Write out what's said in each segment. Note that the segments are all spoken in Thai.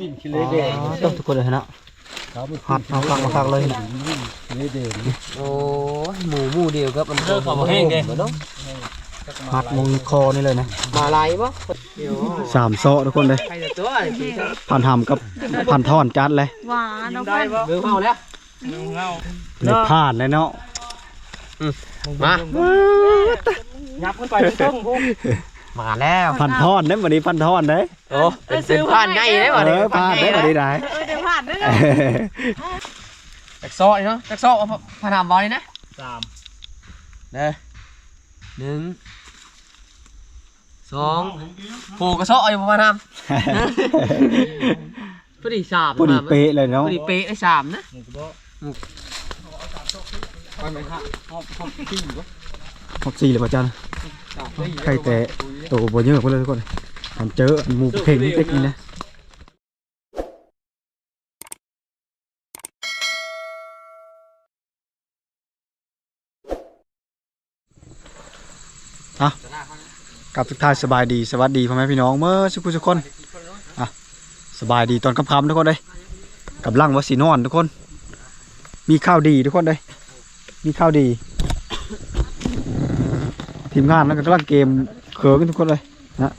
กินขี้เละแดงต้องทุกคนเลยนะครับมันหัดเอาฟังมาฟังเลยนะเละแดงโอ้ยหมูหมูเดียวครับมันเลิกขอบ่แห้งเด้บ่ต้องหัดมงคอนี่เลยนะมาลายบ่เดี๋ยวสามโซะทุกคนเลยใครจะตัวไอ้พี่ครับพันทำกับพันท่อนจัดเลยหวานเอาพันเบิ่งเฮาแล้วเลยผ่านเลยเนาะมายับขึ้นไปต้องพวก มาแล้วพันท่อนเด้วันนี้พันท่อนเด้โอ้เป็นเป็นผ่านง่ายได้บ่เอเนี่ยอผ่านได้วันนี้ได้เออเดี๋ยวผ่านด้วยเอนะอตักซอนี่เนาะตักซอเอาผ่านทำบ่นี่นะสามเด้อหนึ่งสองผูกกระซออยู่ประมาณทำพอดีสามพอดีเป๊ะเลยพเนาะอดีเป๊ะได้สามนะหมูกระบอกไปไหมครับหอบหอบที่อยู่ หกสี่เลยป่ะจันใครแต่โตบ่เยอะคนเลยทุกคนทำเจอหมูเพ่งเต็กนี่นะอะกับทุกท่านสบายดีสวัสดีพ่อแม่พี่น้องเมื่อสุขุสุกคนอะสบายดีตอนค่ำๆทุกคนเลยกับลังวัสีนอนทุกคน มีข้าวดีทุกคนเลยมีข้าวดี ทีมงานนั่นก็กำลังเกมเขิกันทุกคนเลย นะ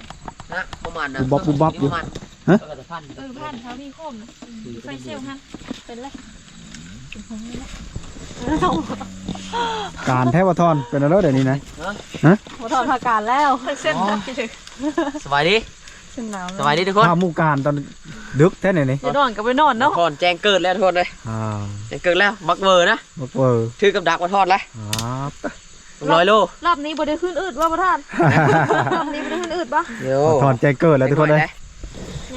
ประมาณนั้นบุบบับบุบบับอยู่ ฮะ เออผ่านเขามีโคมนะไฟเซลฮันเป็นไรเป็นของนี่แหละการแทบวทอนเป็นอะไรเดี๋ยวนี้นะหัวถอดผักกาดแล้วเส้นนะคิดถึงสบายดีเส้นหนาวสบายดีทุกคนข้าหมู่การตอนดึกแท้ไหนนี่จะนอนก็ไปนอนเนาะทอนแจ้งเกิดแล้วทุกคนเลยอ่าแจ้งเกิดแล้วบักเวอร์นะบเวอร์ถือกับดักมาทอดแล้วครับ ร้อยโลรอบนี้บ่ได้ขึ้นอืดว่าประธานรอบนี้บ่ได้ขึ้นอืดปะเดี๋ยววทอนแจ้งเกิดแล้วทุกคนเลยยัง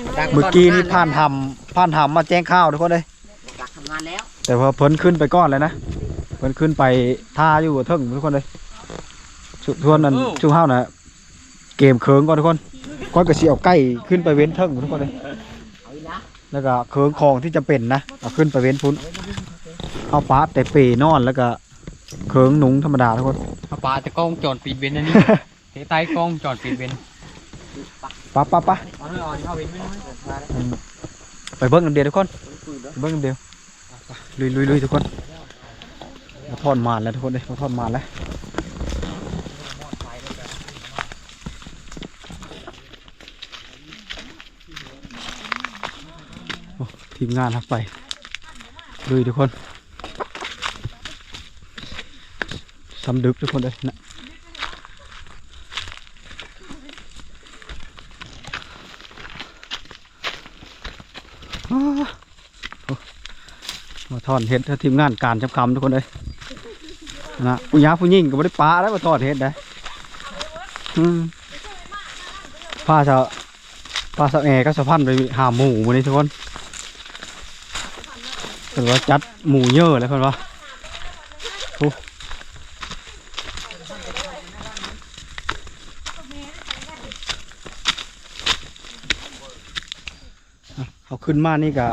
ไม่ได้เมื่อกี้นี่ผ่านทำผ่านทำมาแจ้งข้าวทุกคนเลยดักทำงานแล้ว แต่พอเพิ่นขึ้นไปก้อนเลยนะเพิ่นขึ้นไปท่าอยู่กับเทิงทุกคนเลยชุทวนนั้นชูห้าวนะเกมเคิงก่อนทุกคนก้อนกระเสียวใกล้ขึ้นไปเว้นเทิงทุกคนเลยเอาอีกนะแล้วก็เคิงของที่จะเป็นนะเอาขึ้นไปเว้นพุ้นเอาปาดแต่เปนอนแล้วก็ เคิงหนุงธรรมดาทุกคนปลาจะกล้องจอดปิดเบนอันนี้เทใต้กล้องจอดปิดเบนปะปะปะเอาหน่อยเอาเข้าเว้นไม่น้อยไปเบิ้งน้ำเดียวทุกคนไปเบิ้งน้ำเดียวลุยลุยลุยทุกคนมาทอดมานแล้วทุกคนเลยมาทอดมานแล้วโอ้ทีมงานครับไปลุยทุกคน สำดึกทุกคนเลยนะมาทอดเห็ดทีมงานการจำคำทุกคนเลยนะผู้หญิงผู้หญิงก็ไม่ได้ปลาแล้วมาทอดเห็ดได้อืมป้าจะป้าสะแอก็สะพันไปหาหมูมานี่ทุกคนเพิ่นว่าจัดหมูเยอะเลยเพิ่นว่าโอ้อะเอา ขึ้นมานี่ก็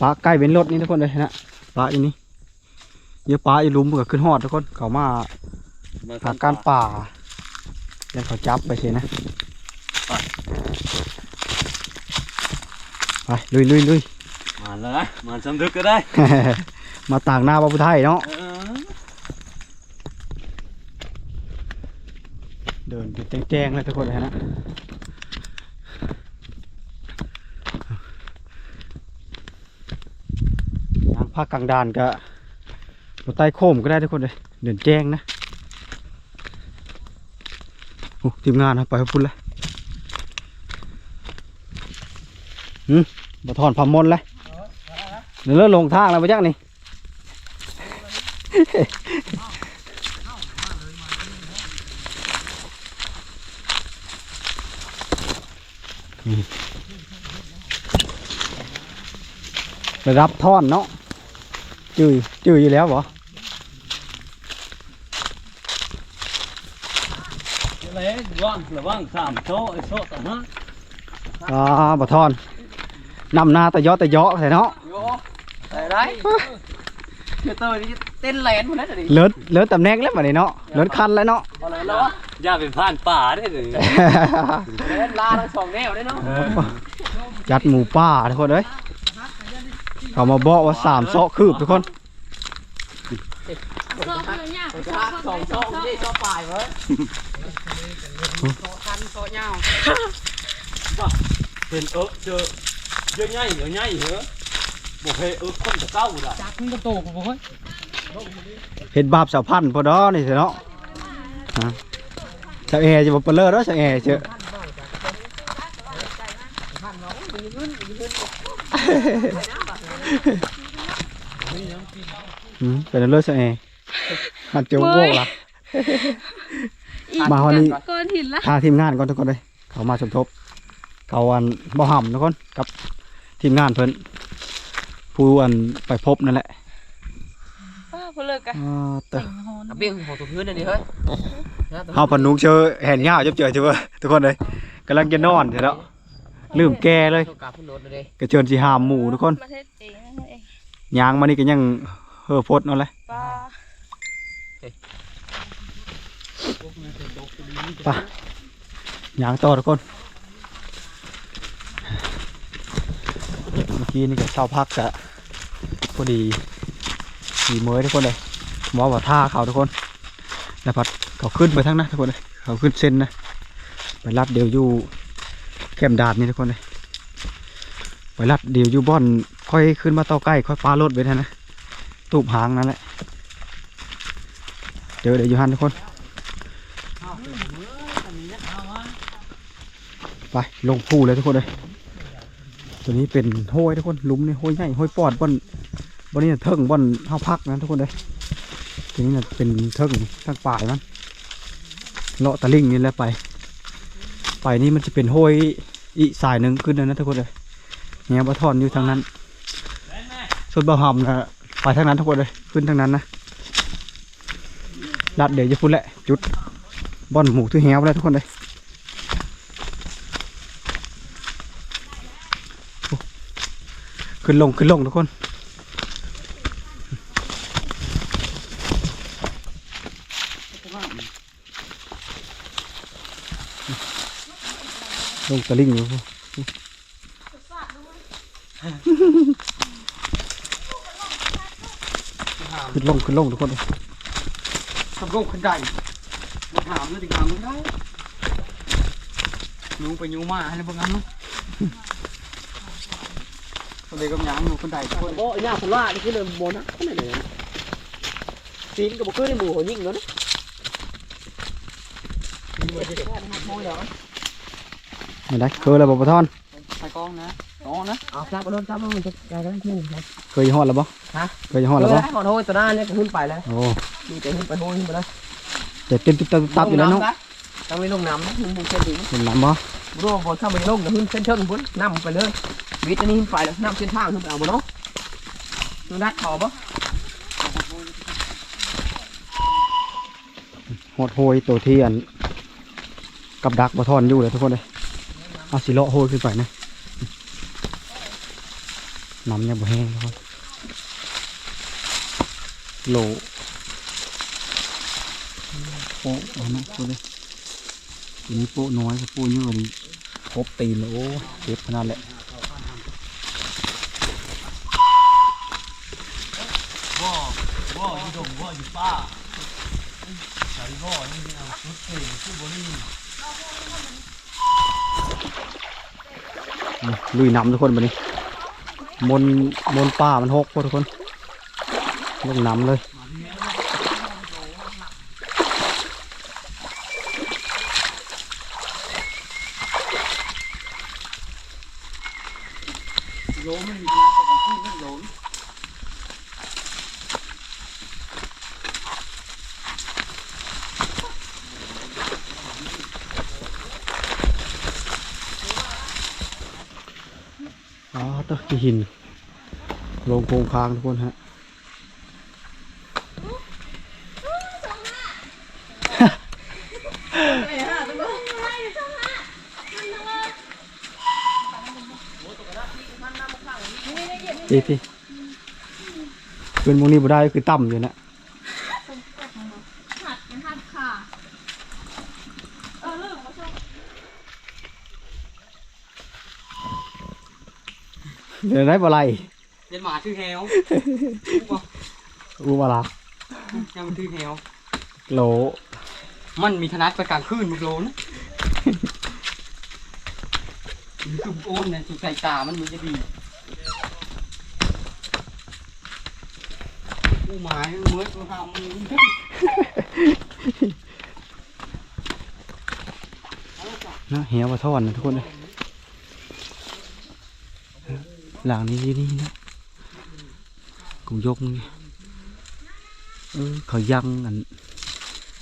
ปลาใกล้เป็นรถนี่ทุกคนเลยนะปลาอีนี่เยอะปลาอีหลุมก็ขึ้นฮอดทุกคนเขามาหาการป่าเดี๋ยวเขาจับไปสินะไปลุยลุยลุยมาแล้วนะมาสำนึกก็ได้ มาต่างหน้าพระพุทธไทยเนาะเออเดินเป็นแจ้งๆเลยทุกคนเลยนะทาง ภาคกลางดานก็บนใต้โคมก็ได้ทุกคนเลยเดินแจ้งนะโอ้ทีมงานนะไปพุ่นเลยหืมบะทอนพามนเลยเดี๋ยวเริ่มลงทางแล้วไปจักนี่ระดับท่อนเนาะ จืดจืดอยู่แล้วบ่เลยว่างระว่างสามโซ่ไอ้โซ่ต่างหากอ่าบ่ท่อนนำหน้าตะเยาะตะเยาะใส่เนาะโยได้ได้เดี๋ยวเตอร์นี่เต้นแลนด์หมดแล้วเดี๋ยวนี้เลิศเลิศตำแหน่งแล้วบัดนี้เนาะเลิศคันแล้วเนาะเอาเลยแล้ววะอย่าเป็นผ่านป่าได้เลยแลนด์ลาทั้งสองแนวได้เนาะเออยัดหมูป่าทุกคนเอ้ย เขามาบอกว่าสามเซาะคืบทุกคนโซ่คือเนี่ยไปทักสองช่องนี่ช่องปลายเว้ยคันโซเงาเป็นเอิ๊กเจอเยอะง่ายเยอะง่ายเหรอบอกให้เอิ๊กคนจะเก้าด่ะจักมันก็โตกว่าเฮ้ยเห็ดบาปสาวพันพอดอนี่เนาะสาวแอร์จะบอกเปลือแล้วสาวแอร์เจอ อืมเป็นเลือดสาวแอร์หัดเจียวโวกละมาวันนี้ก้อนหินละพาทีมงานก่อนทุกคนเลยเขามาสมทบ เขาอันบ่ห่ำทุกคนกับทีมงานเพิ่นผู้อันไปพบนั่นแหละป้าเพนเลิกกันอ่าแต่แต่งฮอนกระเบี้ยงของตัวพื้นนั่นดิเฮ้ยเฮาพนุกเจอแห่นยาวจับเจอเจอทุกคนเลยกำลังจะนอนเสร็จแล้ว ลืมแกเลยตัวกาพุ่นโนดเลยกระเจิญสีหามหมูทุกคนประเทศเองนั่นเองยางมานี่ก็ยังเฮอโพดนั่นแหละป้าไปยางต่อทุกคนเมื่อกี้นี่ก็เช่าพักกะพอดีขี่เมยทุกคนเลยหมอว่าท่าเขาทุกคนแล้วพัดเขาขึ้นไปทั้งนั้นทุกคนเลยเขาขึ้นเส้นนะไปรัดเดียวอยู่ แคมดาดนี่ทุกคนเลยไปรัดเดียวยูบ่อน ค่อยขึ้นมาต่อใกล้ค่อยฟ้ารถไปนะนะตูบหางนั่นแหละเจอเดี๋ยวยู่หันทุกคนไปลงพูเลยทุกคนเลยตัวนี้เป็นห้วยทุกคนลุมนี่ห้วยใหญ่ห้วยปอดบอนบอนนี้น่ะเทิงบอนเฮาพักนะทุกคนเลยตัวนี้น่ะเป็นเทิงทางป่ายมันเลาะตะลิ่งนี่แหละไป ไปนี่มันจะเป็นห้วยอีสายหนึ่งขึ้นเลยนะทุกคนเลยแง่บะทอนอยู่ทางนั้นส่วนบะหำนะไปทางนั้นทุกคนเลยขึ้นทางนั้นนะลัดเดี๋ยวจะพูดแหละจุดบอนหมูที่แหวแล้วทุกคนเลยขึ้นลงขึ้นลงทุกคน งตะลิ่งอยู่ขึ้นลงขึ้นลงทุกคนสำรองขึ้นได้มาถามเลยดิถามไม่ได้ยูไปยูมาให้บางงั้นเนาะก็เลยกำยังอยู่คนใดทุกคนโอ้ยหน้าคนว่านี่คือเลยโบนัสขนาดไหนซีนกับบุกขึ้นในหมู่หัวยิ่งเนาะ ไม่ได้เคยแล้วบ่ปะทอนใส่กล้องนะกล้องนะเอาซักมาโดนซักมันจะกลายเป็นคู่ครับเคยฮอดแล้วบ่ฮะเคยฮอดแล้วบ่ขอโทษตัวหน้าเนี่ยก็ขึ้นไปแล้วโอ้มีแต่ขึ้นไปโทษขึ้นไปแล้วแต่เต็มติ๊บตับตับอยู่แล้วเนาะต้องมีลงน้ำนะขึ้นบุกเส้นดินเห็นน้ำบ่รู้ว่าบนข้ามไปลงขึ้นเส้นเชิงพุ่นน้ำไปเลยวิทย์อันนี้ขึ้นไปแล้วน้ำเส้นทางขึ้นไปเอาบ่เนาะดูนัดขอบ่หดโหยตัวที่อันกับดักบะทอนอยู่เลยทุกคนเลย เอาสิเลาะโหยขึ้นไปนะน้ำยังบ่แห้งทุกคนโหลโป๊ะเอานะทุกคนเลยอันนี้โป๊ะน้อยกับโป๊ะเยอะกว่านี้ครบตีนเลยโอ้เจ็บขนาดแหละอะ ลุยน้ำทุกคนบันนี้ มนมนป่ามันหกพวกทุกคนลงน้ำเลย โลไม่มีนะแต่บางที่ไม่โล อ๋อตัวที่หิน ลงโคงคางทุกคนฮะตีตีเป็นมงนี้บ่ได้คือต่ำอยู่นะหัดมันหัดขาเออเลิกมาชมเดี๋ยวได้บ่ไร เย็นหมาชื่อแฮวอูบ่ละยังมันชื่อแฮวโหลมันมีขนาดไปกลางคืนมุกโลนจุ่มโอนเนี่ยจุ่มใส่ตามันมันจะดีกูหมายมันเมื่อกูทำมึงนะเหี่ยวมาทอนนะทุกคนเลยหลังนี้นี่นะ กูยกนี่เออเขายังอัน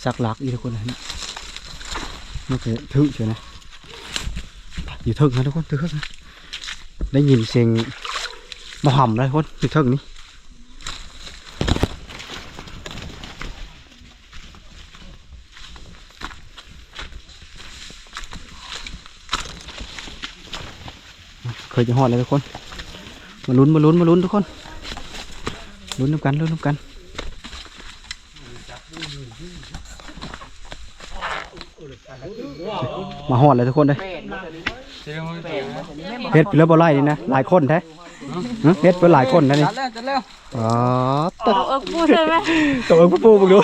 สักหลักอีกทุกคนเลยนะมันจะถึงเชียวนะอยู่ถึงนะ ลยทุกคนอยู่ถึงนี่เคยจะหอดเลยทุกคนมาลุ้นมาลุ้นมาลุ้นทุกคนลุ้นน้ำกันลุ้นน้ำกันมาหอดเลยทุกคนเลยเฮ็ดไปแล้วบ่ไล่นี่นะหลายคนแท้ฮะเฮ็ดไปหลายคนนะนี่จัดแล้วจัดแล้วอ๋อตะเอาเอิกพูดเลยไหมตัวเอิ้งปูมึงดู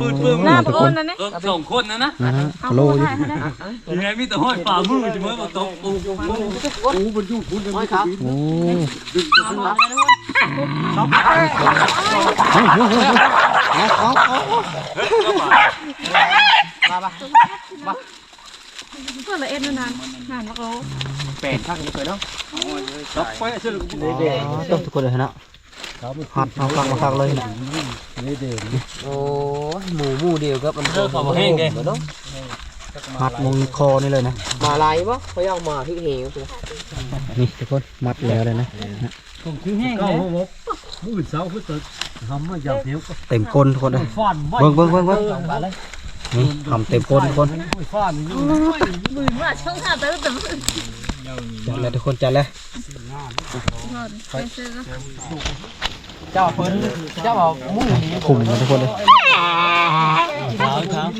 ปืนปืนหน้าทุกโอคนนนั่นนี่เออสองคนนะนะนะฮะเอากะโลพูดอยู่ให้ให้ได้ยังไงมีแต่ห้อยฝ่ามือจะเมื่อมาตกปูไม่ครับโอ้เพื่อนละเอ็ดนานนานมากโลเป็ดข้างนี้เคยเนาะตกไปเชื่อต้องทุกคนเลยนะ หัดเอาฟังมาฟังเลยโอ้หมูหมูเดียวกับมันเลิกขอมาแห้งเลยเนาะหัดมงคอนี่เลยนะ มาลายปะเขาเอามาที่เหวนี่ทุกคนมัดแล้วเลยนะคือแห้งเลยมือเสาคือติดทำมาจากเหวเต็มก้นทุกคนเลยเบิ่งเบิ่งเบิ่งเบิ่งนี่ทำเต็มก้นทุกคนมือว่าช่องขาแต่แต่จัดเลยทุกคนจัดเลย เจ้าเพิ่นเจ้าเอาหมูนี่ขุ่มนะทุกคนเลยครับครับ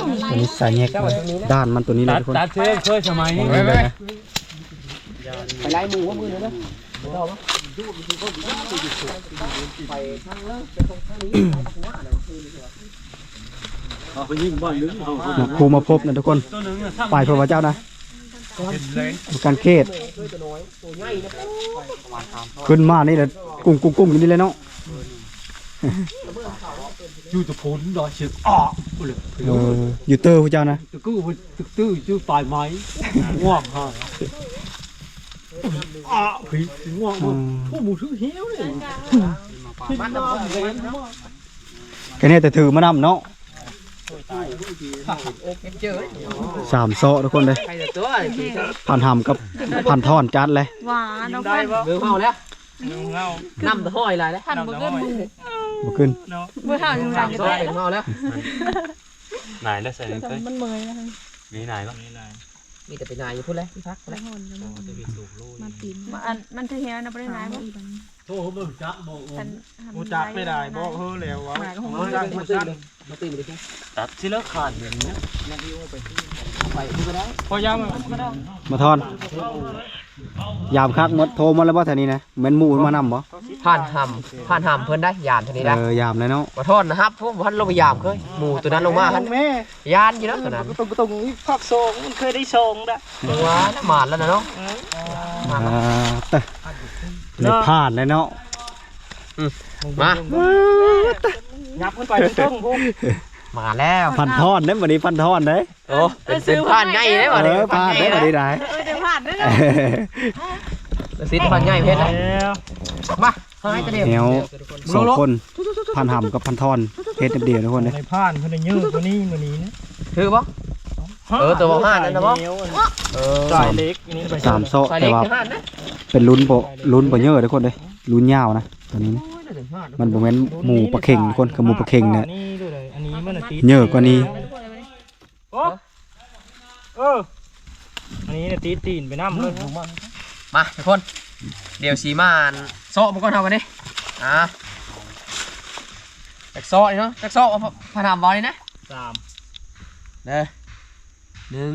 ตัวนี้ใส่แยกไว้ด้านมันตัวนี้เลยทุกคนตัดเชื่อเคยสมัยนี้องเลยนะไปไล่หมูว่ามือเลยนะเอาครูมาพบนะทุกคนตัวนึงเนี่ยฝ่ายพระเจ้านะ การเขตขึ้นมานี่แหละกุ้งกุ้งกุ้งอยู่นี่เลยเนาะอยู่ตะพนดอยเชือกอ้อเลยเอออยู่เตอร์พระเจ้านะตะกู้ตึกตื้ออยู่ปลายไม้ง่วงฮะอ้อผีง่วงอืมั้งมพวกหมูถือเหี้ยวเลยที่น้ำเลยนะแค่นี้แต่ถือมานำเนาะเจอ สามโซะทุกคนเลยใครจะตัวอะไรพี่ผ่านหำกับผ่านท่อนจัดเลยหวานน้องพันเบื่อเมาแล้วน้ำตะห้อยอะไรแล้วพันบุกเกินมูบ่ขึ้นเมื่อเท่ายังไงสามซอยเป็นเมาแล้วไหนได้ใส่เคยมันเมยนะมีไหนบ้างมีแต่เป็นนายอยู่พูดแล้วพี่พักแล้วมันปีนมันมันที่เฮียนะไม่ได้ไหนบ่ โอ้โหมึงจักบอกฉันกูจักไม่ได้บอกเฮ้อแล้ววะมาจังมาตื่นเลยมาตื่นเลยพี่ตัดที่เลิกขาดแบบนี้ไปพูดก็ได้พอยามมาทอน ยามคักหมดโทรมาแล้วบ่แถวนี้นะแม่นหมู่มานำบ่ผ่านหำผ่านหำเพิ่นได้ยานเท่านี้ได้เออยามเลยเนาะมาทอดนะครับพวกพันลงไปยามเคยหมูตัวนั้นลงมาหันแม่ยานอยู่นะตัวนั้นตรงตรงนี้ภาคโซงมันเคยได้โซงนะลงมาหมาดแล้วนะเนาะอ่า เตะเลยผ่านเลยเนาะมายับขึ้นไปเป็นต้นพวกมาแล้วพันทอนเด้บัดนี้พันทอนเด้โอ้เป็นเป็นผ่านง่ายได้บ่เอเนี่ยอผ่านเด้บัดนี้ได้เออเดี๋ยวผ่านได้เอเลยอสิผ่านง่ายเพชรนะแล้วมาให้ตะเดียวแนวสองคนพันหำกับพันทอนเฮ็ดเดียวทุกคนเลยในผ่านคนในยืดตัวนี้ตัวนี้นะคือบ่ เออตัวบอกห้านั่นนะบ่เออสายเล็กอันนี้ไปสามโซะใส่แต่เล็กว่าถึงห้านะเป็นลุ้นบ่ลุ้นบ่เยอะทุกคนเลยลุ้นยาวนะตัวนี้นะมันบ่แม่นหมูปลาเข่งทุกคนกับหมูปลาเข่งเนี่ยนี่ดูเลยอันนี้มันตีเยอะกว่านี้โอ้เอออันนี้เนี่ยตีตีนไปน้ำเลยมาทุกคน เดี๋ยวสีมานโซ่มาก่อนเท่ากันดิอะจากโซ่นี่เนาะจากโซ่เอาพานามบอลนี่นะสามเด้อ หนึ่ง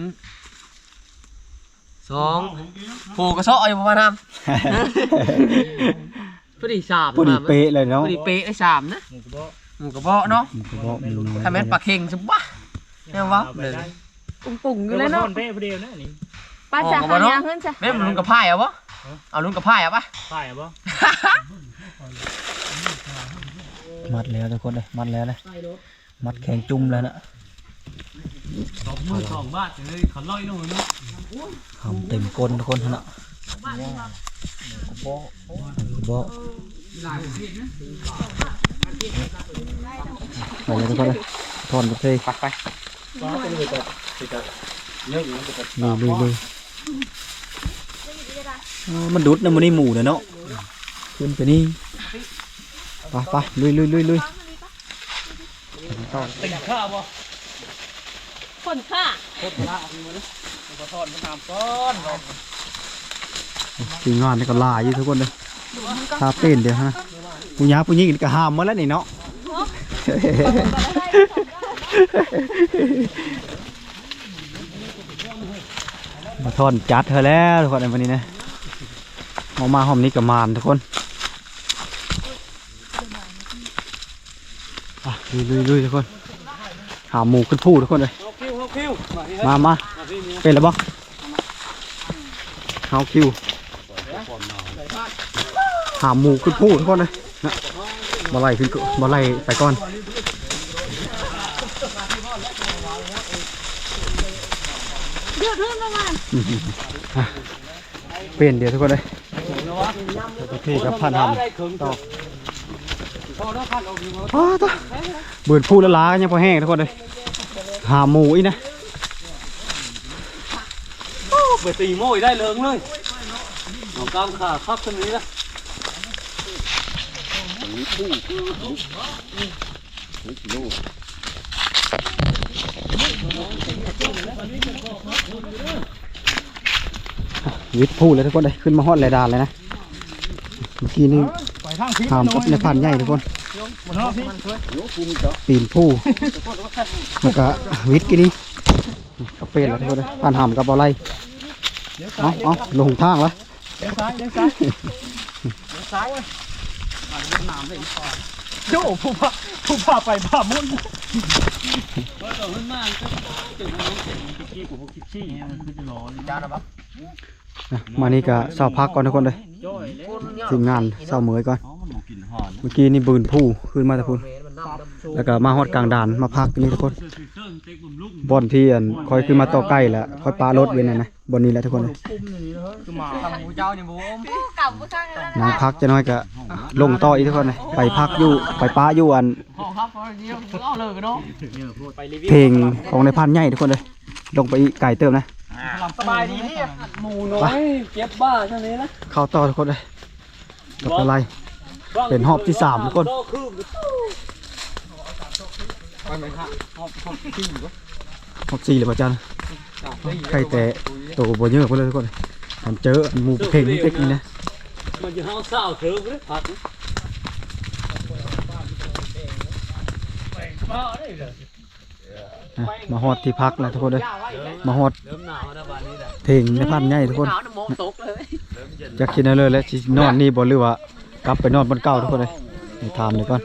สองผูกกระเซาะอยู่ประมาณนั้นพอดีสามพอดีเป๊ะเลยพเนาะอดีเป๊ะได้สามนะหมูกระบอกหมูกระเพาะเนาะกระบอกมันน้อยถ้าแม่นปลาเค็งสบะแม่นวะเอาไปได้ปุ่งๆอเดี๋ยู่ยวแล้วเนาะเนาะเป้ผู้เดียวนะนี่ป้าจะออกหามาเนาะยาขึ้นจ้ะแม่นลุงกับพายเอาปะเอาลุงกับพายเอาปะถ่ายบ่มัดแล้วทุกคนเลยมัดแล้วนะมัดแข็งจุ่มแล้วนะ สองมือสองบาทเลยเขาลอยลงเนาะทำเต็มก้นทุกคนนะกระบอกไปเลยทุกคนเลยถอนกระเพยไปไปลุยลุยลุยอ๋อมันดุดนะมันนี่หมูเนาะขึ้นไปนี่ไปไปลุยลุยลุยลุยติดข้าวบ่ คนค่ะทีมงานนี่ก็ลายอยู่ทุกคนเลยถ้าเป็นเดี๋ยวฮะผู้หญิงผู้หญิงนี่ก็ห้ามมาแล้วนี่เนาะมาทอนจัดเธอแล้วทุกคนในวันนี้นะมามาหอมนี้กับมานทุกคนอะลุยลุยลุยทุกคน หาหมูขึ้นผู้ทุกคนเลยเอา คิวเอาคิวมาที่ให้มามามาที่นี่เป็นแล้วบ่เฮาคิวหาหมูขึ้นผู้ทุกคนเลยนะบ่ไล่ขึ้นก่อนบ่ไล่ไปก่อนเปลี่ยนเดี๋ยวทุกคนเลยพี่กับพันทได้เครื่องต่อพอแล้วพันเอาอยู่ำอ้าวตัวเบื่อพูดแล้วล้ากันยังพอแห้งทุกคนเลย หาหมูอีกนะไปตีโม่ยได้เลิงเลยเอากล้ามขาคับขึ้นนี้นะวิทย์พูดเลยทุกคนเลยขึ้นมาฮอดเลยดานเลยนะ เมื่อกี้นี่ไปทางทิศหามกับในพันใหญ่ทุกคนบนห้องพี่ ปีนผู้แล้วก็วิทย์กินนี่ก็เป็นแล้วทุกคนเลยพันหามกับอะไรเอาเอาลงทางแล้วเลี้ยวซ้ายเลี้ยวซ้ายเลี้ยวซ้ายเว้ยโจ้ผู้พาผู้พาไปบ้ามุ่นว่าต่อขึ้นมาก็ถึงน้องเสียงขี้กูคิดขี้มันคือจะร้อนจานนะปะนะมานี่ก็เศร้าพักก่อนทุกคนเลยจ้อยทีมงานเศร้าเหมยก่อนอ๋อมันบอ กกินหอนเมื่อกี้นี่บืนผู้ขึ้นมาแต่พุ่นมันน้ำดำแล้วก็มาฮอดกลางด่านมาพักนี่ทุกคนเสื้อสีเสื้อเต็กบุ่มลุ่มบอนที่อันคอยขึ้นมาต่อใกล้แล้วคอยปารถเว้นนะนะบอนนี้แหละทุกคนเลยคือมาทำหมูเจ้าเนี่ยหมูอมกลับผู้ชายแล้วนางพักจะน้อยก็ลงต่ออีกทุกคนเลยไปพักอยู่ไปป้าอยู่อันห้องครับเพราะเดียวเอาเลยกันเนาะไปรีวิวเพลงของในพันใหญ่ทุกคนเลยลงไปอีกไก่เติมนะสบายดีนี่หมูน้อยเจ็บบ้าใช่ไหมล่ะเข้าต่อทุกคนเลยกับอะไร เป็นรอบที่สามทุกคนหกสี่เลยป่ะจันไข่แต่ตัวบเยอะเพื่อนเลยทุกคนมันเจอหมูเพลงเต็กนี่นะมันจะห้าวเศร้าเถอะเลยผัดนะมาฮอดที่พักแล้วทุกคนเลยมาฮอดเริ่มหนาวแล้วบ้านนี้แหละเพลงในพันใหญ่ทุกคนหนาวน้ำมองตกเลยจะคิดได้เลยแล้วสินอนนี่บ่หรือว่า กลับไปนอนบนเก่าทุกคนเลยนี่ถามเลยก่อน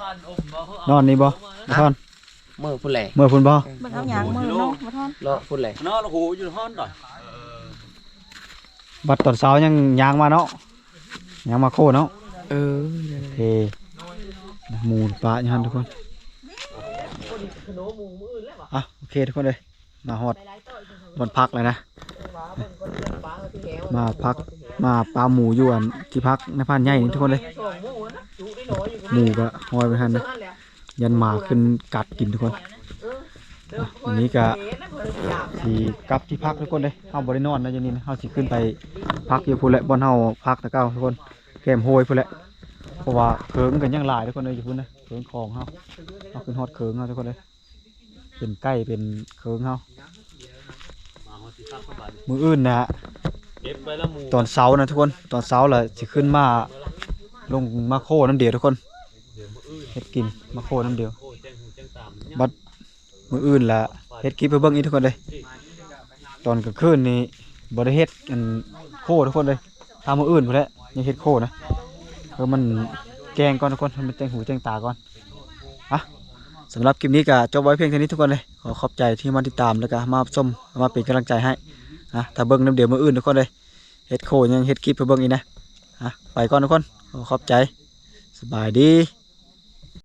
พันอมบ่นอนนี่บ่ท่อนเมื่อพุ่นแหล่เมื่อพุ่นบ่เบิ่งเอาหยางมือเนาะมาทอนเลาะพุ่นแหล่นอนโอ้โหอยู่ห้องหน่อยบัดตอนเช้ายังยางมาเนาะยางมาโคเนาะเออเทหมูปลาอย่างนั้นทุกคนอะโอเคทุกคนเลยมาฮอดบนพักเลยนะ มาพัก มาปลาหมูอยู่อันที่พักในพันใหญ่นี่ทุกคนเลย หมูก็หอยไปทันนะยันหมาขึ้นกัดกินทุกคนวันนี้ก็สีกลับที่พักทุกคนเลยเฮาบริโนอนนะย่างนี้นะเฮาสิขึ้นไปพักอยู่พุ่นแหละบนเฮาพักตะเก้าทุกคนแคมโฮยพุ่นแหละเพราะว่าเคิงกันยังหลายทุกคนเลยอยู่พุ่นนะเคิงของเฮาเอาขึ้นฮอดเคิงเฮาทุกคนเลยเป็นใกล้เป็นเคิงเฮามาห้องที่พักเข้ามืออื่นนะ ตอนเช้านะทุกคนตอนเช้าแหละจะขึ้นมาลงมาโคน้ำเดียวทุกคนเฮ็ดกินมาโคน้ำเดียวบัดมืออื่นละเฮ็ดคลิปไปเบิ่งอีกทุกคนเลยตอนกลางคืนนี้บ่ได้เฮ็ดอันโคทุกคนเลยทำมืออื่นพุ่นแหละยังเฮ็ดโคนะเออมันแกงก่อนทุกคนมันแตงหูแตงตาก่อนอะสำหรับคลิปนี้ก็จบไว้เพียงเท่านี้ทุกคนเลยขอขอบใจที่มาติดตามแล้วก็มาชมมาเป็นกำลังใจให้นะถ้าเบิ่งน้ำเดียวมืออื่นทุกคนเลย เฮ็ดโคยังเฮ็ดคลิปไปเบิ่งอีกนะอะไปก่อนทุกคนขอขอบใจสบายดี